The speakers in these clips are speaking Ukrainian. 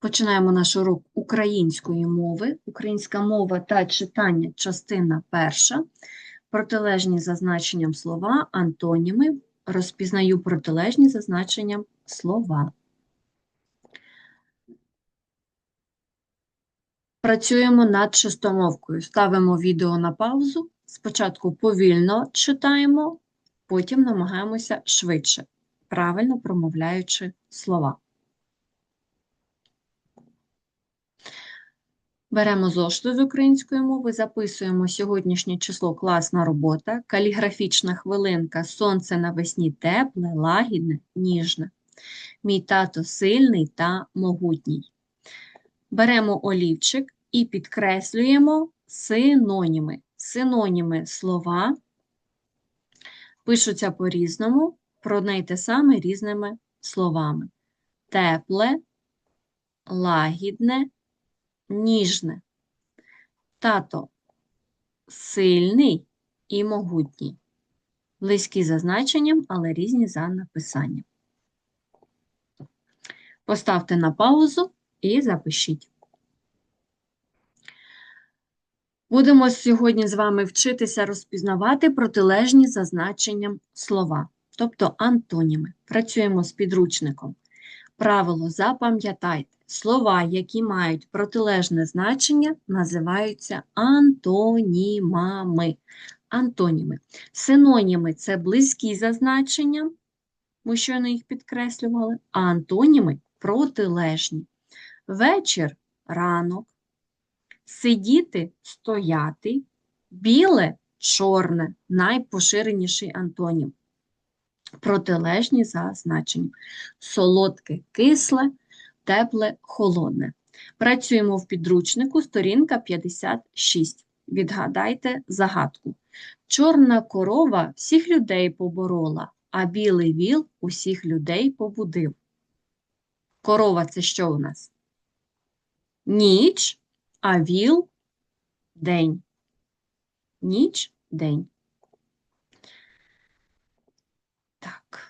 Починаємо наш урок української мови. Українська мова та читання, частина перша. Протилежні за значенням слова, антоніми. Розпізнаю протилежні за значенням слова. Працюємо над чистомовкою. Ставимо відео на паузу. Спочатку повільно читаємо, потім намагаємося швидше, правильно промовляючи слова. Беремо зошити з української мови, записуємо сьогоднішнє число класна робота, каліграфічна хвилинка, сонце навесні тепле, лагідне, ніжне. Мій тато сильний та могутній. Беремо олівчик і підкреслюємо синоніми. Синоніми слова пишуться по-різному, про одне те саме різними словами. Тепле, лагідне, ніжне. Тато сильний і могутній. Близькі за значенням, але різні за написанням. Поставте на паузу і запишіть. Будемо сьогодні з вами вчитися розпізнавати протилежні за значенням слова, тобто антоніми. Працюємо з підручником. Правило запам'ятайте. Слова, які мають протилежне значення, називаються антонімами. Антоніми. Синоніми це близькі за значенням, ми щойно їх підкреслювали, а антоніми протилежні. Вечір ранок, сидіти стояти, біле чорне найпоширеніший антонім. Протилежні за значенням. Солодке кисле тепле, холодне. Працюємо в підручнику, сторінка 56. Відгадайте загадку. Чорна корова всіх людей поборола, а білий віл усіх людей побудив. Корова це що у нас? Ніч, а віл день. Ніч, день. Так.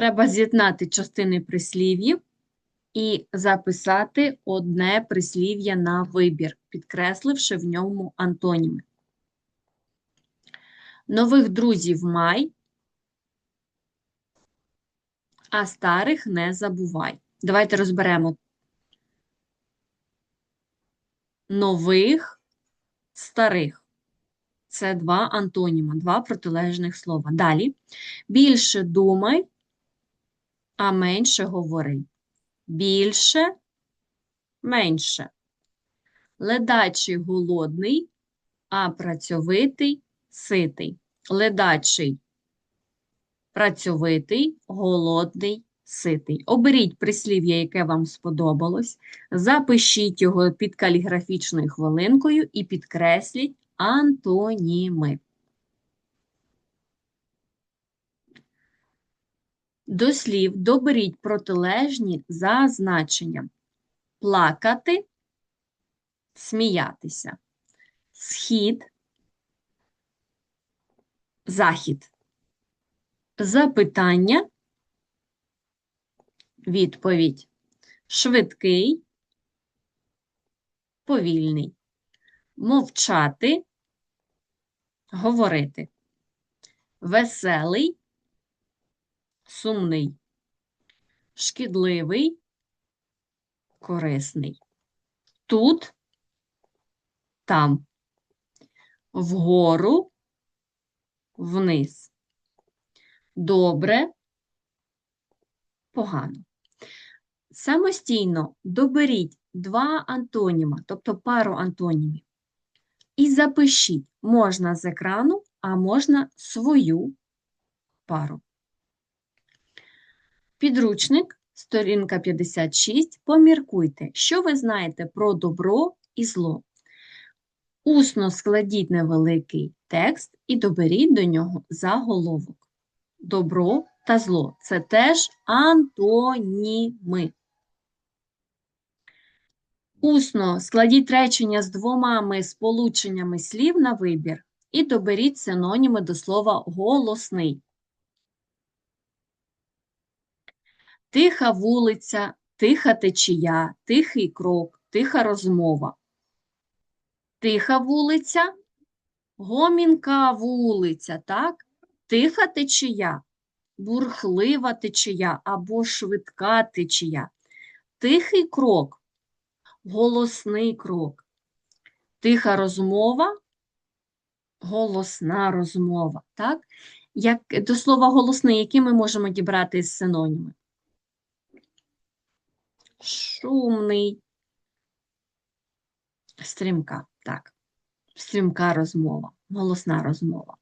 Треба з'єднати частини прислів'їв і записати одне прислів'я на вибір, підкресливши в ньому антоніми. Нових друзів май, а старих не забувай. Давайте розберемо нових, старих. Це два антоніма, два протилежних слова. Далі. Більше думай, а менше говори. Більше, менше. Ледачий голодний, а працьовитий ситий. Ледачий працьовитий, голодний, ситий. Оберіть прислів'я, яке вам сподобалось, запишіть його під каліграфічною хвилинкою і підкресліть антоніми. До слів доберіть протилежні за значенням. Плакати, сміятися. Схід, захід. Запитання, відповідь. Швидкий, повільний. Мовчати, говорити. Веселий, сумний, шкідливий, корисний. Тут, там, вгору, вниз. Добре, погано. Самостійно доберіть два антоніма, тобто пару антонімів, і запишіть можна з екрану, а можна свою пару. Підручник, сторінка 56. Поміркуйте, що ви знаєте про добро і зло. Усно складіть невеликий текст і доберіть до нього заголовок. Добро та зло це теж антоніми. Усно складіть речення з двома сполученнями слів на вибір і доберіть синоніми до слова голосний. Тиха вулиця, тиха течія, тихий крок, тиха розмова. Тиха вулиця, гомінка вулиця, так? Тиха течія, бурхлива течія або швидка течія. Тихий крок, голосний крок. Тиха розмова, голосна розмова. Так? Як, до слова голосний, які ми можемо дібрати з синоніми? Шумний, стрімка, так. Стрімка розмова, голосна розмова.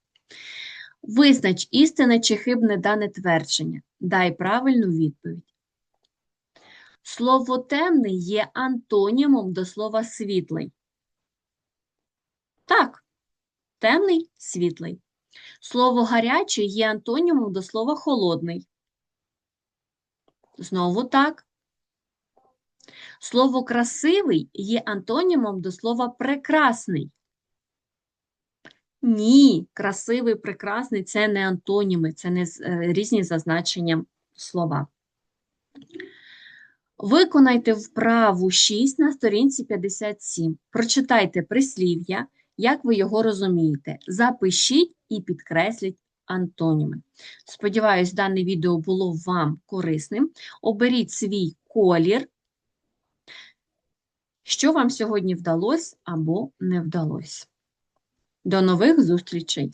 Визнач істинне чи хибне дане твердження. Дай правильну відповідь. Слово темний є антонімом до слова світлий. Так, темний світлий. Слово гарячий є антонімом до слова холодний. Знову так. Слово красивий є антонімом до слова прекрасний. Ні, красивий, прекрасний це не антоніми, це не е, різні зазначення слова. Виконайте вправу 6 на сторінці 57. Прочитайте прислів'я, як ви його розумієте. Запишіть і підкресліть антоніми. Сподіваюсь, дане відео було вам корисним. Оберіть свій колір, що вам сьогодні вдалося або не вдалося. До нових зустрічей!